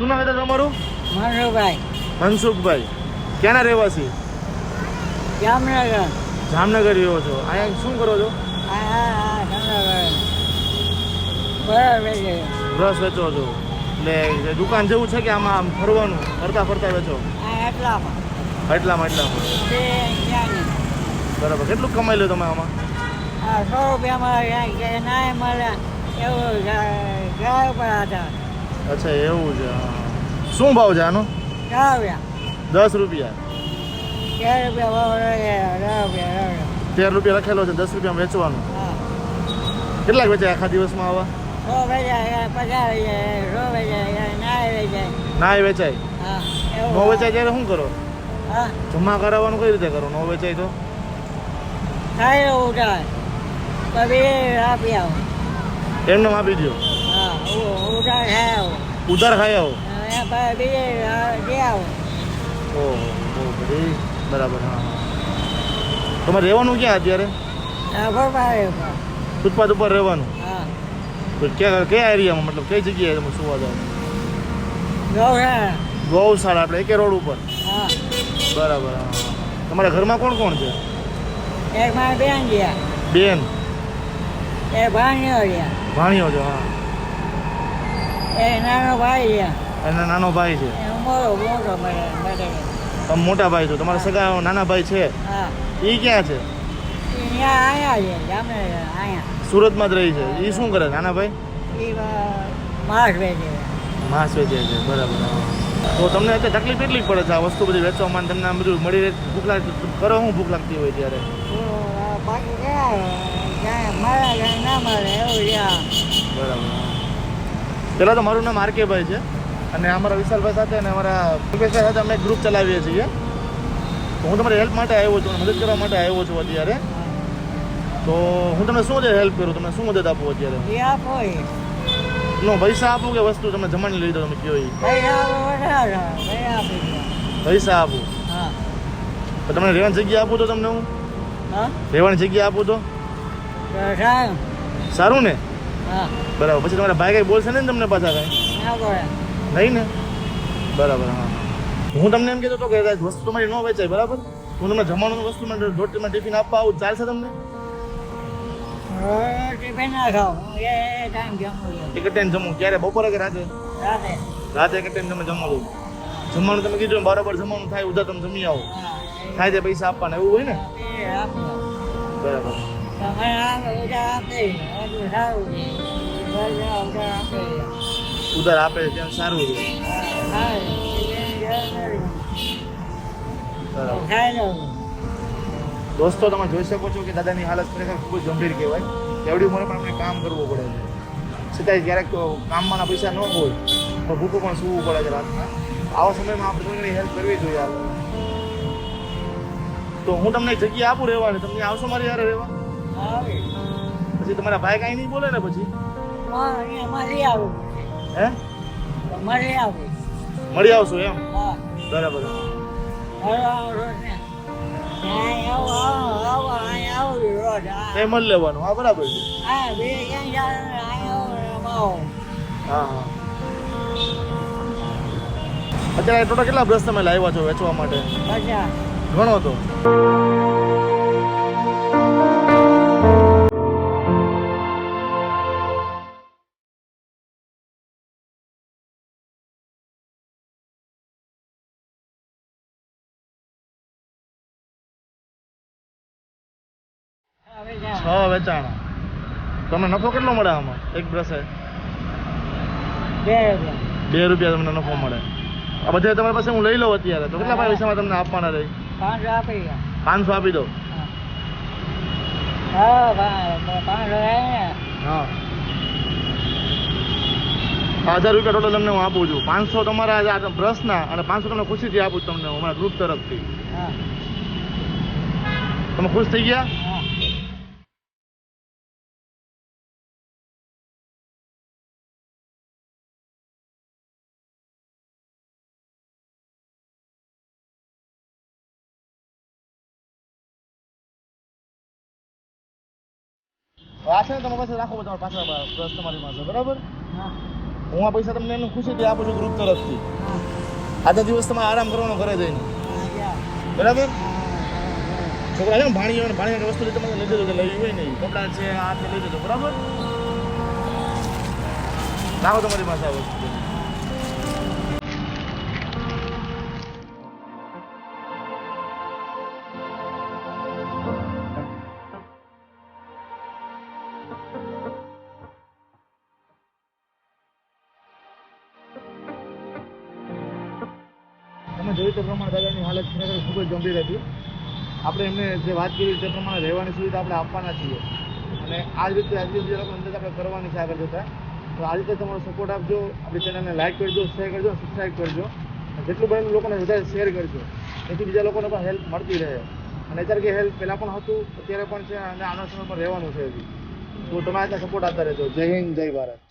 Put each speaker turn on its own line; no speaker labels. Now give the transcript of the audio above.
શું નામ હતા તમારું
મનુભાઈ
મનસુખભાઈ ક્યાંના રહેવાસી
જામનગર
જામનગર રહ્યો છો અહીંયા શું કરો છો બ્રશ વેચો છો એટલે દુકાન જેવું છે કે આમાં આમ ફરવાનું ફરતા ફરતા વેચો
એટલામાં
એટલામાં એટલામાં બરાબર કેટલું કમાઈ લો તમે આમાં
સો રૂપિયામાં ના મળે એવું ગયા પડ્યા આધાર
અચ્છા એવું છે શું ભાવ છે આનો?
દસ રૂપિયા. તેર રૂપિયા
લખેલો છે દસ રૂપિયા વેચવાનું. કેટલાક વેચાય આખા દિવસમાં આવા?
ના વેચાય
ના વેચાય ત્યારે શું કરો? જમા કરાવવાનું કઈ રીતે કરો? નો વેચાય તો?
થાય એવું ઉઠાય.
એમને આપી દો ઉધાર ખાય બહુ બધી બરાબર હા. તમારે રહેવાનું ક્યાં અત્યારે? ફૂટપાથ ઉપર રહેવાનું? ક્યાં કયા એરિયામાં? મતલબ કઈ જગ્યાએ તમે સુવા જાવ
ગૌશાળા.
આપણે એકે રોડ ઉપર?
હા.
બરાબર. તમારા ઘરમાં કોણ કોણ છે?
એક મારા બેન ગયા.
બેન?
એ ભાણીઓ ગયા.
ભાણીઓ છો હા.
એ નાનો ભાઈ છે.
અને નાનો ભાઈ છે.
મોટો મોટો
તમે મોટા ભાઈ છો. તમારા સગા નાના ભાઈ છે? એ ક્યાં છે? સુરતમાં જ રહી છે. એ શું કરે નાના ભાઈ?
માસ વેચે
માસ વેચે છે બરાબર. તો તમને અત્યારે તકલીફ કેટલી પડે છે આ વસ્તુ બધી વેચવામાં તમને આમ બધું મળી રહે ભૂખ લાગતી કરો હું ભૂખ લાગતી હોય ત્યારે? બરાબર. પહેલાં તો મારું નામ આરકેભાઈ છે. અને અમારા વિશાલભાઈ સાથે અને અમારા મુકેશભાઈ સાથે અમે ગ્રુપ ચલાવીએ છીએ. તો હું તમારી હેલ્પ માટે આવ્યો છું મદદ કરવા માટે આવ્યો છું અત્યારે. તો હું તમને શું હેલ્પ કરું તમને શું મદદ આપું અત્યારે? નો પૈસા આપું કે વસ્તુ તમે જમાની લીધો તમે કયો પૈસા આપું
હા.
તો તમને રહેવાની જગ્યા આપું તો તમને હું?
હા?
રહેવાની જગ્યા આપું તો?
સારું
ને? બરાબર. પછી તમારા ભાઈ કંઈ બોલશે ને તમને પાછા કઈ? નહીં ને? બરાબર હા હું. તમને એમ કહેતો હતો કે વસ્તુ તમારી ન વેચાય બરાબર? હું તમને જમવાનું વસ્તુ માટે રોટીમાં ટિફિન આપવા આવું ચાલશે તમને?
ટિફિન ના ખાવ. એ ટાઈમ જમવું
એક ટાઈમ જમવું ક્યારે? બપોરે કે રાતે
રાતે.
રાતે એક ટાઈમ તમે જમવાનું જમવાનું તમે કીધું બરાબર જમવાનું થાય ઉધા તમે જમી આવો. થાય તે પૈસા આપવાના એવું હોય ને? બરાબર.
ઉધાર આપી છે,
ત્યાં સારું છે દોસ્તો, તમે જોઈ શકો છો કે દાદાની હાલત ખરેખર ખૂબ જ ગંભીર કહેવાય. એવડી ઉંમરે પણ આપણે કામ કરવું પડે છે. છતાંય ક્યારેક કામમાંના પૈસા ન હોય, તો ભૂખું પણ સૂવું પડે છે રાતના. આવા સમયમાં આપણે તમને હેલ્પ કરવી જોઈએ આપણે. તો હું તમને જગ્યા આપું રહેવાની. તમને આવશો મારી યાર રહેવા? પછી તમારા ભાઈ કાંઈ નહીં બોલે ને પછી?
મળી આવું.
હે?
મળી આવું.
મળી આવશો એમ?
હા.
બરાબર.
હળવા રોજ ને ત્યાં આવો આવો આવો અહીંયા આવું
એ મળી લેવાનું. હા બરાબર છે. અત્યારે ટોટલ કેટલા બ્રશ તમે લાવ્યા છો વેચવા માટે? ઘણો તો. છ વેચાણા. તમને નફો કેટલો મળે આમાં? એક બ્રશે.
બે રૂપિયા
તમને નફો મળે. આ બધા તમારી પાસે હું લઈ લઉં અત્યારે. તો કેટલા પૈસામાં તમને આપવાના રહી?
પાંચસો આપી
દો.
હા.
હજાર રૂપિયા ટોટલ તમને હું આપું છું. પાંચસો તમારા બ્રશ બ્રશના અને પાંચસો તમને ખુશીથી આપું તમને અમારા ગ્રુપ તરફથી. તમે ખુશ થઈ ગયા? આ છે ને તમારી પાસે રાખો તમારી પાછળ બ્રશ તમારી પાસે બરાબર?
હું.
આ પૈસા તમને એનું ખુશીથી આપું છું ગ્રુપ તરફથી. આજના દિવસ તમારે આરામ કરવાનો ઘરે જઈને. બરાબર? છોકરા છે ને ભાણીઓ ને ભાણી વસ્તુ તમારે લઈ દેજો કે લઈ હોય નહીં કપડાં છે આ તે લઈ દેજો બરાબર? રાખો તમારી પાસે આ વસ્તુ. તે પ્રમાણે દાદાની હાલત ખરેખર ખૂબ જ ગંભીર હતી. આપણે એમને જે વાત કરી તે પ્રમાણે રહેવાની સુવિધા આપણે આપવાના છીએ. અને આ જ રીતે આજે જે લોકો અંદર આપણે કરવાની છે આગળ જતાં. તો આ રીતે તમારો સપોર્ટ આપજો, આપણી ચેનલને લાઈક કરજો શેર કરજો સબસ્ક્રાઈબ કરજો. જેટલું બને લોકોને વધારે શેર કરજો. એથી બીજા લોકોને પણ હેલ્પ મળતી રહે. અને અત્યારે કે હેલ્પ પહેલાં પણ હતું, અત્યારે પણ છે અને આના સમય પણ રહેવાનું છે હજી. તો તમે આજના સપોર્ટ આપતા રહેજો. જય હિન્દ, જય ભારત.